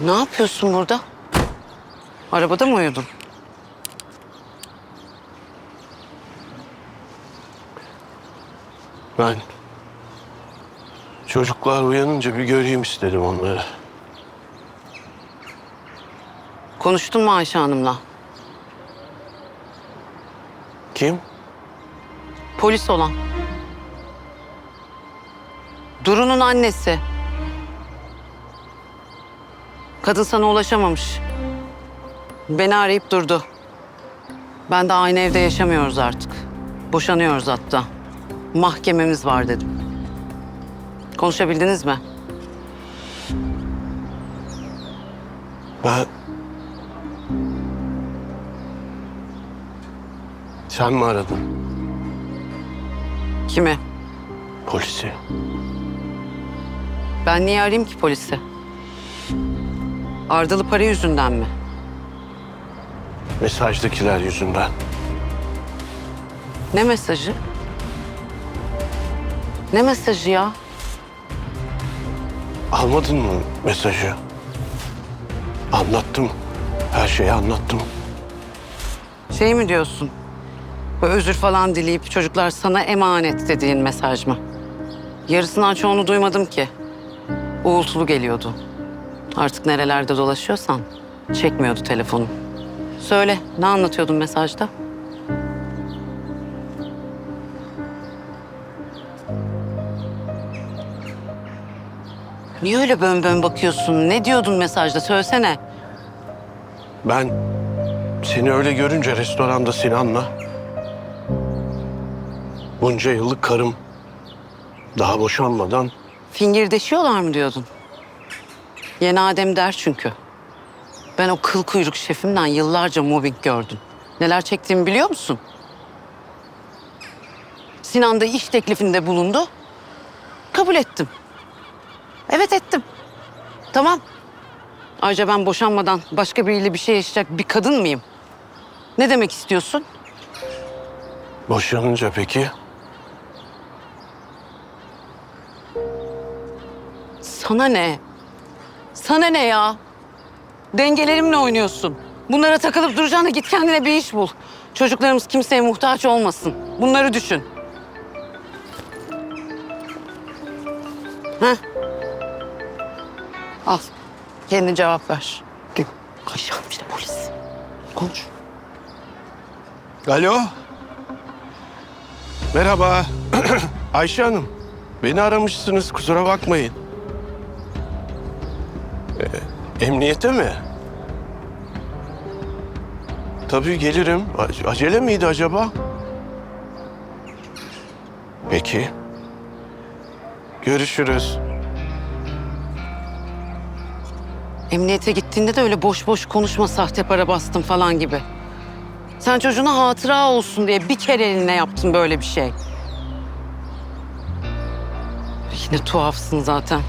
Ne yapıyorsun burada? Arabada mı uyudun? Ben çocuklar uyanınca bir göreyim istedim onları. Konuştun mu Ayşe Hanım'la? Kim? Polis olan. Duru'nun annesi. Kadın sana ulaşamamış. Beni arayıp durdu. Ben de aynı evde yaşamıyoruz artık. Boşanıyoruz hatta. Mahkememiz var dedim. Konuşabildiniz mi? Ben... Sen mi aradın Kimi? polisi? Ben niye arayayım ki polisi? Ardalı para yüzünden mi? Mesajdakiler yüzünden. Ne mesajı? Ne mesajı ya? Almadın mı mesajı? Anlattım. Her şeyi anlattım. Şey mi diyorsun? Bu özür falan dileyip çocuklar sana emanet dediğin mesaj mı? Yarısından çoğunu duymadım ki. Uğultulu geliyordu. Artık nerelerde dolaşıyorsan çekmiyordu telefonu. Söyle, ne anlatıyordun mesajda? Niye öyle bön bön bakıyorsun? Ne diyordun mesajda? Söylesene. Ben seni öyle görünce restoranda Sinan'la bunca yıllık karım daha boşanmadan Fingirdeşiyorlar mı diyordun? Yeni Adem der çünkü. Ben o kıl kuyruk şefimden yıllarca mobbing gördüm. Neler çektiğimi biliyor musun? Sinan da iş teklifinde bulundu. Kabul ettim. Evet ettim. Tamam. Ayrıca ben boşanmadan başka biriyle bir şey yaşayacak bir kadın mıyım? Ne demek istiyorsun? boşanınca peki Sana ne? Sana ne ya? Dengelerimle oynuyorsun. Bunlara takılıp duracağına git kendine bir iş bul. Çocuklarımız kimseye muhtaç olmasın. Bunları düşün. Heh. Al. Kendin cevap ver. Ayşe Hanım işte polis. Konuş. Alo. Merhaba. Ayşe Hanım. Beni aramışsınız kusura bakmayın. Ee, emniyete mi? Tabii gelirim. A- Acele miydi acaba? Peki. Görüşürüz. Emniyete gittiğinde de öyle boş boş konuşma sahte para bastım falan gibi. Sen çocuğuna hatıra olsun diye bir kere eline yaptın böyle bir şey. Yine tuhafsın zaten.